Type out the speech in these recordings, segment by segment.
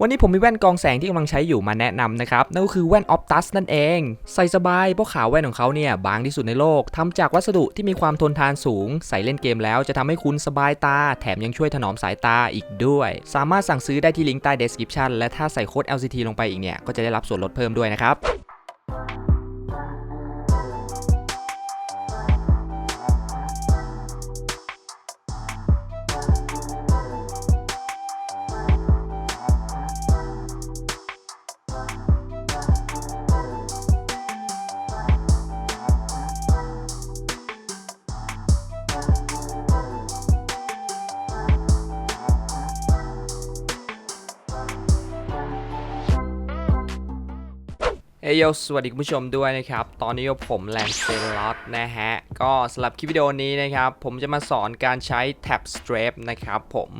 วันนี้ผมมีแว่นกองแสงที่กำลังใช้อยู่มาแนะนำนะครับ นั่นก็คือแว่น Optus นั่นเอง ใส่สบายเพราะขาวแว่นของเขาเนี่ย บางที่สุดในโลกทำจากวัสดุที่มีความทนทานสูง ใส่เล่นเกมแล้วจะทำให้คุณสบายตา แถมยังช่วยถนอมสายตาอีกด้วย สามารถสั่งซื้อได้ที่ลิงก์ใต้ description และถ้าใส่โค้ด LCT ลงไปอีกเนี่ยก็จะได้รับส่วนลดเพิ่มด้วยนะครับ ยโยสวัสดีคุณผู้ชมด้วยนะครับ ตอนนี้ผมแลนเซลอตนะฮะ ก็สำหรับคลิปวิดีโอนี้นะครับ ผมจะมาสอนการใช้ tab strap นะครับผม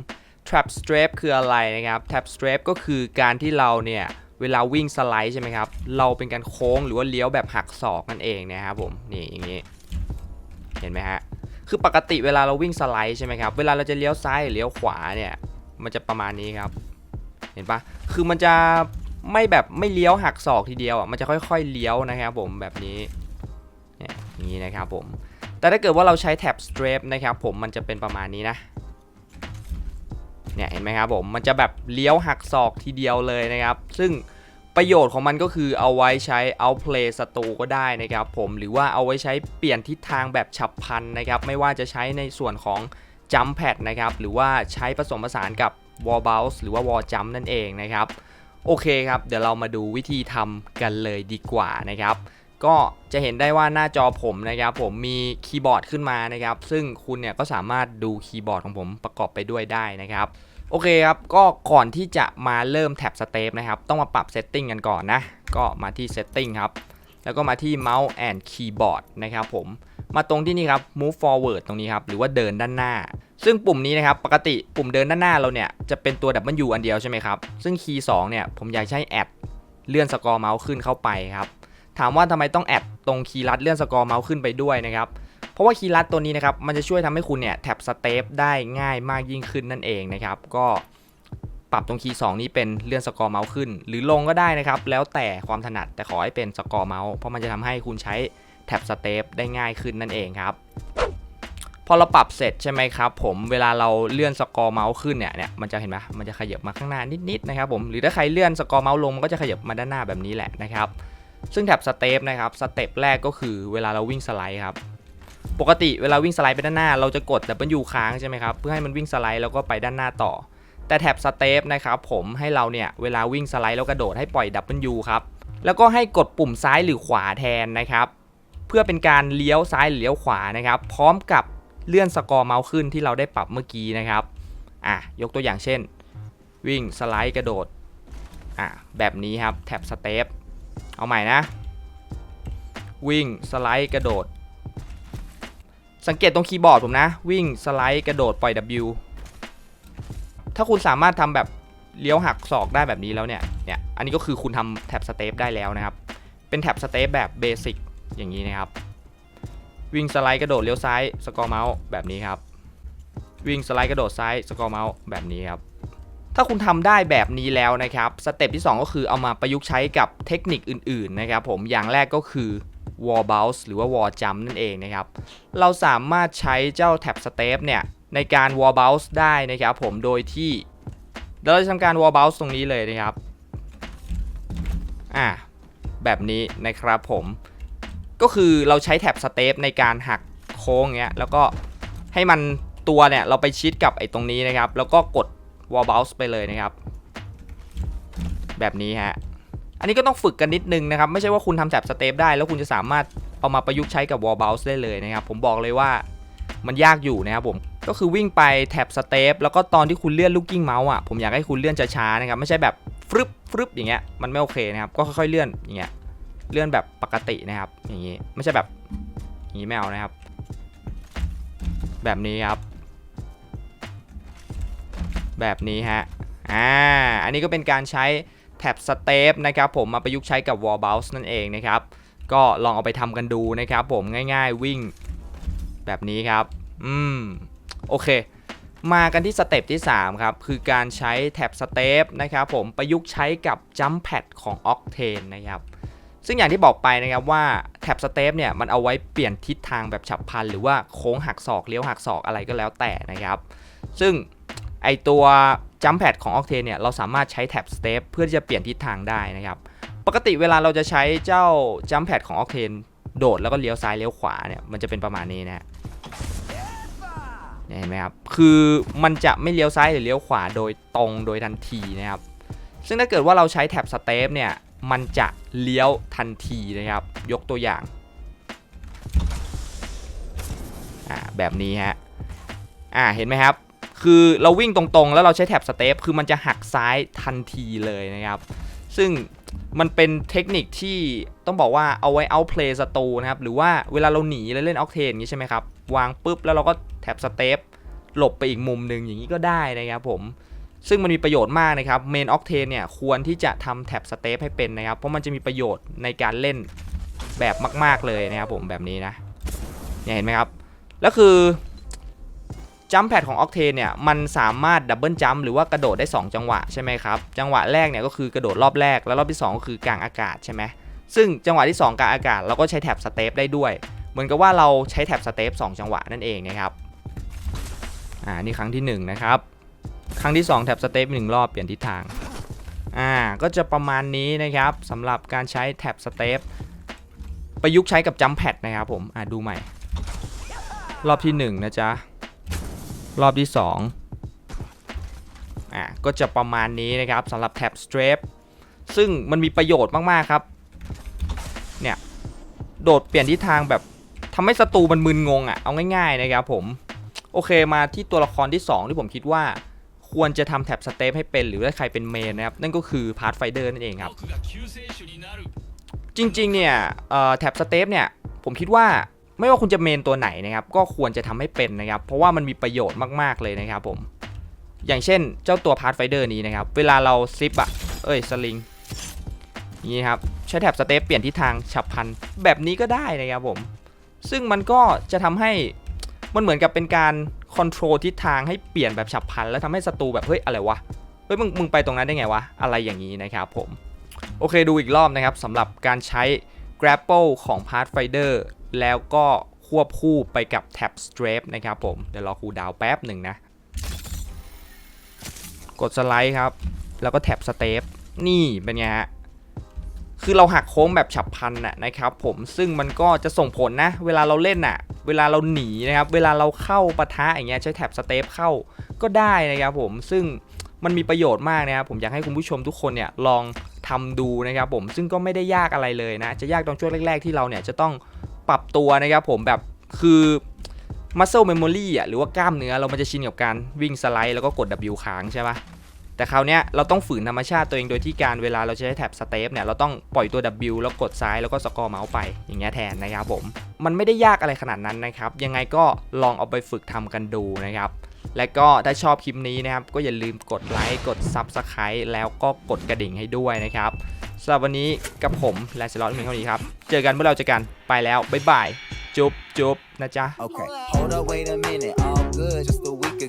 tab strap คืออะไรนะครับ tab strap ก็คือการที่เราเนี่ย เวลาวิ่งสไลด์ใช่ไหมครับ เราเป็นการโค้งหรือว่าเลี้ยวแบบหักศอกนั่นเองนะครับผม นี่อย่างนี้ เห็นไหมฮะ คือปกติเวลาเราวิ่งสไลด์ใช่ไหมครับ เวลาเราจะเลี้ยวซ้ายหรือเลี้ยวขวาเนี่ย มันจะประมาณนี้ครับ เห็นปะคือมันจะ ไม่แบบไม่เลี้ยวหักศอกทีเดียวอะมันจะค่อยๆเลี้ยวนะครับผมแบบนี้นี่ยอย่างนี้นะครับผมแต่ถ้าเกิดว่าเราใช้แท็บ strap นะครับผมมันจะเป็นประมาณนี้นะเนี่ยเห็นไหมครับผมมันจะแบบเลี้ยวหักศอกทีเดียวเลยนะครับ ซึ่งประโยชน์ของมันก็คือเอาไว้ใช้ outplay ศัตรูก็ได้นะครับผมหรือว่าเอาไว้ใช้เปลี่ยนทิศทางแบบฉับพลันนะครับ ไม่ว่าจะใช้ในส่วนของ jump pad นะครับหรือว่าใช้ผสมผสานกับ wall bounce หรือว่า wall jump นั่นเองนะครับ โอเคครับ เดี๋ยวเรามาดูวิธีทำกันเลยดีกว่านะครับ ก็จะเห็นได้ว่าหน้าจอผมนะครับ ผมมีคีย์บอร์ดขึ้นมานะครับ ซึ่งคุณเนี่ยก็สามารถดูคีย์บอร์ดของผมประกอบไปด้วยได้นะครับโอเคครับ ก็ก่อนที่จะมาเริ่มแท็บสเตปนะครับ ต้องมาปรับเซตติ้งกันก่อนนะ ก็มาที่เซตติ้งครับ แล้วก็มาที่ Mouse and Keyboard นะครับผม มาตรงที่นี่ครับ move forward ตรงนี้ครับ หรือว่าเดินด้านหน้า ซึ่งปุ่มนี้นะครับปกติปุ่มเดินด้านหน้าเราเนี่ยจะเป็นตัว W อันเดียวใช่ไหมครับ ซึ่งคีย์2เนี่ยผมอยากใช้แอดเลื่อนสกอร์เมาส์ขึ้นเข้าไปครับ ถามว่าทำไมต้องแอดตรงคีย์ลัดเลื่อนสกอร์เมาส์ขึ้นไปด้วยนะครับเพราะว่าคีย์ลัดตัวนี้นะครับ มันจะช่วยทำให้คุณเนี่ยแท็บสเตปได้ง่ายมากยิ่งขึ้นนั่นเองนะครับ ก็ปรับตรงคีย์2นี้เป็นเลื่อนสกอร์เมาส์ขึ้น หรือลงก็ได้นะครับ แล้วแต่ความถนัดแต่ขอให้เป็นสกอร์เมาส์เพราะมันจะทำให้คุณใช้ แท็บสเตปได้ง่ายขึ้นนั่นเองครับพอเราปรับเสร็จใช่ไหมครับผมเวลาเราเลื่อนสกอร์เมาส์ขึ้นเนี่ยเนี่ยมันจะเห็นไหมมันจะขยับมาข้างหน้านิดๆนะครับผมหรือถ้าใครเลื่อนสกอร์เมาส์ลงมันก็จะขยับมาด้านหน้าแบบนี้แหละนะครับซึ่งแท็บสเตปนะครับสเต็ปแรกก็คือเวลาเราวิ่งสไลด์ครับปกติเวลาวิ่งสไลด์ไปด้านหน้า เราจะกด W ค้างใช่ไหมครับเพื่อให้มันวิ่งสไลด์แล้วก็ไปด้านหน้าต่อ แต่แท็บสเตปนะครับผมให้เราเนี่ยเวลาวิ่งสไลด์แล้วกระโดดให้ปล่อย W ครับแล้วก็ให้กดปุ่มซ้ายหรือขวาแทนนะครับ พื่อเป็นการเลี้ยวซ้ายหรือเลี้ยวขวานะครับ พร้อมกับเลื่อนสกอร์เมาส์ขึ้นที่เราได้ปรับเมื่อกี้นะครับอะยกตัวอย่างเช่น วิ่งสไลด์กระโดดอะแบบนี้ครับแท็บสเตปเอาใหม่นะ วิ่งสไลด์กระโดด สังเกตตรงคีย์บอร์ดผมนะ วิ่งสไลด์กระโดดปล่อย W ถ้าคุณสามารถทำแบบเลี้ยวหักศอกได้แบบนี้แล้วเนี่ยเนี่ยอันนี้ก็คือคุณทำแท็บสเตปได้แล้วนะครับ เป็นแท็บสเตปแบบเบสิก อย่างนี้นะครับ วิ่งสไลด์กระโดดเลี้ยวซ้ายสกอร์เมาส์แบบนี้ครับ วิ่งสไลด์กระโดดซ้ายสกอร์เมาส์แบบนี้ครับ ถ้าคุณทำได้แบบนี้แล้วนะครับสเต็ปที่ 2 ก็คือเอามาประยุกต์ใช้กับเทคนิคอื่น ๆ นะครับ ผมอย่างแรกก็คือ wall bounce หรือว่า wall jump นั่นเองนะครับ เราสามารถใช้เจ้าแท็บ step เนี่ยในการ wall bounce ได้นะครับผมโดยที่เราจะทำการ wall bounce ตรงนี้เลยนะครับ อ่าแบบนี้นะครับผม ก็คือเราใช้แท็บสเตปในการหักโค้งเงี้ยแล้วก็ให้มันตัวเนี่ยเราไปชิดกับไอ้ตรงนี้นะครับ แล้วก็กด wall bounce ไปเลยนะครับ แบบนี้ฮะอันนี้ก็ต้องฝึกกันนิดนึงนะครับ ไม่ใช่ว่าคุณทำแท็บสเตปได้ แล้วคุณจะสามารถเอามาประยุกต์ใช้กับ wall bounce ได้เลยนะครับ ผมบอกเลยว่ามันยากอยู่นะครับผมก็คือวิ่งไปแท็บสเตปแล้วก็ตอนที่คุณเลื่อนลูกกิ้งเมาส์อะผมอยากให้คุณเลื่อนช้าๆนะครับไม่ใช่แบบฟรึบฟรึบอย่างเงี้ยมันไม่โอเคนะครับก็ค่อยๆเลื่อนอย่างเงี้ย เลื่อนแบบปกตินะครับ อย่างนี้ไม่ใช่แบบอย่างนี้ไม่เอานะครับ แบบนี้ครับ แบบนี้ฮะอ่าอันนี้ก็เป็นการใช้แท็บสเตปนะครับผมมาประยุกต์ใช้กับ wall bounce นั่นเองนะครับ ก็ลองเอาไปทำกันดูนะครับผมง่ายๆวิ่งแบบนี้ครับ อืม โอเค มากันที่สเต็ปที่ 3 ครับ คือการใช้แท็บสเตปนะครับผมประยุกต์ใช้กับจัมแพดของ Octane นะครับ ซึ่งอย่างที่บอกไปนะครับว่าแท็บสเตปเนี่ยมันเอาไว้เปลี่ยนทิศทางแบบฉับพลันหรือว่าโค้งหักศอกเลี้ยวหักศอกอะไรก็แล้วแต่นะครับ ซึ่งไอตัวจัมแพดของ Octane เนี่ยเราสามารถใช้แท็บสเตปเพื่อที่จะเปลี่ยนทิศทางได้นะครับ ปกติเวลาเราจะใช้เจ้าจัมแพดของ Octane โดดแล้วก็เลี้ยวซ้ายเลี้ยวขวาเนี่ยมันจะเป็นประมาณนี้นะฮะเห็นไหมครับ คือมันจะไม่เลี้ยวซ้ายหรือเลี้ยวขวาโดยตรงโดยทันทีนะครับ ซึ่งถ้าเกิดว่าเราใช้แท็บสเตปเนี่ย มันจะ เลี้ยวทันทีนะครับ ยกตัวอย่างอ่าแบบนี้ฮะอ่าเห็นไหมครับ คือเราวิ่งตรงๆ แล้วเราใช้แท็บสเตปคือมันจะหักซ้ายทันทีเลยนะครับ ซึ่งมันเป็นเทคนิคที่ต้องบอกว่าเอาไว้เอาเพลย์ศัตรูนะครับ หรือว่าเวลาเราหนีแล้วเล่นออกเทนอย่างนี้ใช่ไหมครับ วางปุ๊บแล้วเราก็แท็บสเตปหลบไปอีกมุมหนึ่งอย่างนี้ก็ได้นะครับผม ซึ่งมันมีประโยชน์มากนะครับเมนออกเทนเนี่ยควรที่จะทำแท็บสเตปให้เป็นนะครับ เพราะมันจะมีประโยชน์ในการเล่นแบบมาก ๆเลยนะครับผมแบบนี้นะเนี่ยเห็นไหมครับ แล้วคือจัมแพดของ Octane เนี่ยมันสามารถดับเบิลจัมหรือว่ากระโดดได้ 2 จังหวะใช่ไหมครับ จังหวะแรกเนี่ยก็คือกระโดดรอบแรก แล้วรอบที่ 2 ก็คือกลางอากาศใช่ไหมซึ่งจังหวะที่ 2กลางอากาศเราก็ใช้แท็บสเตปได้ด้วย เหมือนกับว่าเราใช้แท็บสเตป2จังหวะนั่นเองนะครับอ่านี่ครั้งที่1นนะครับ รั้งที่ 2 แท็บสเตปหนึ่งรอบเปลี่ยนทิศทาง อ่า ก็จะประมาณนี้นะครับสำหรับการใช้แท็บสเตปประยุกต์ใช้กับจัมแพดนะครับผม อ่าดูใหม่ รอบที่ 1 นะจ๊ะ รอบที่ 2 อ่าก็จะประมาณนี้นะครับสำหรับแท็บสเตปซึ่งมันมีประโยชน์มาก ๆ ครับ เนี่ย โดดเปลี่ยนทิศทางแบบทำให้ศัตรูมันมึนงงอะ่ะ เอาง่าย ๆ นะครับผม โอเคมาที่ตัวละครที่ 2 ที่ผมคิดว่า ควรจะทำแท็บสเตปให้เป็นหรือถ้าใครเป็นเมนนะครับ นั่นก็คือพาร์ทไฟเดอร์นั่นเองครับ จริงๆเนี่ยแท็บสเตปเนี่ยผมคิดว่าไม่ว่าคุณจะเมนตัวไหนนะครับก็ควรจะทำให้เป็นนะครับ เพราะว่ามันมีประโยชน์มากๆเลยนะครับผม อย่างเช่นเจ้าตัวพาร์ทไฟเดอร์นี้นะครับ เวลาเราซิปอะเอ้ยสลิงนี่ครับใช้แท็บสเตปเปลี่ยนทิศทางฉับพันแบบนี้ก็ได้นะครับผม ซึ่งมันก็จะทำให้มันเหมือนกับเป็นการ คอนโทรลทิศทางให้เปลี่ยนแบบฉับพลัน แล้วทำให้ศัตรูแบบเฮ้ยอะไรวะเฮ้ยมึงมึงไปตรงนั้นได้ไงวะ อะไรอย่างนี้นะครับผม โอเคดูอีกรอบนะครับสำหรับการใช้ grapple ของ Pathfinder แล้วก็ควบคู่ไปกับ tab strafe นะครับผม เดี๋ยวรอคูดาวแป๊บหนึ่งนะ กดสไลด์ครับ แล้วก็ tab strafe นี่เป็นไงฮะ คือเราหักโค้งแบบฉับพลันน่ะนะครับผมซึ่งมันก็จะส่งผลนะ เวลาเราเล่นน่ะ เวลาเราหนีนะครับ เวลาเราเข้าปะทะอย่างเงี้ยใช้แท็บสเตปเข้าก็ได้นะครับผมซึ่งมันมีประโยชน์มากนะครับผมอยากให้คุณผู้ชมทุกคนเนี่ยลองทำดูนะครับผมซึ่งก็ไม่ได้ยากอะไรเลยนะ จะยากตอนช่วงแรก ๆ ที่เราเนี่ยจะต้องปรับตัวนะครับผมแบบคือ muscle memory อะหรือว่ากล้ามเนื้อเรามันจะชินกับการวิ่งสไลด์แล้วก็กด W ค้างใช่ปะ แต่คราวเนี้ยเราต้องฝืนธรรมชาติตัวเองโดยที่การเวลาเราจะใช้แท็บสเตปเนี่ยเราต้องปล่อยตัว W แล้วกดซ้ายแล้วก็สกอร์เมาส์ไปอย่างเงี้ยแทนนะครับผมมันไม่ได้ยากอะไรขนาดนั้นนะครับยังไงก็ลองเอาไปฝึกทำกันดูนะครับและก็ถ้าชอบคลิปนี้นะครับก็อย่าลืมกดไลค์กด Subscribe แล้วก็กดกระดิ่งให้ด้วยนะครับสำหรับวันนี้กับผมและสล็อตมีเท่านี้ครับ เจอกันเมื่อเราเจอกันไปแล้ว บ๊ายบาย จุ๊บจุ๊บนะจ๊ะ Okay,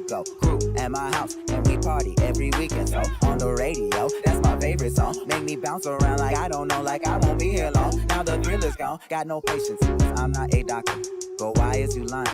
ago. Crew at my house, and we party every weekend. So on the radio, that's my favorite song. Make me bounce around like I don't know, like I won't be here long. Now the thrill is gone, got no patience. I'm not a doctor. Go, why is you lying?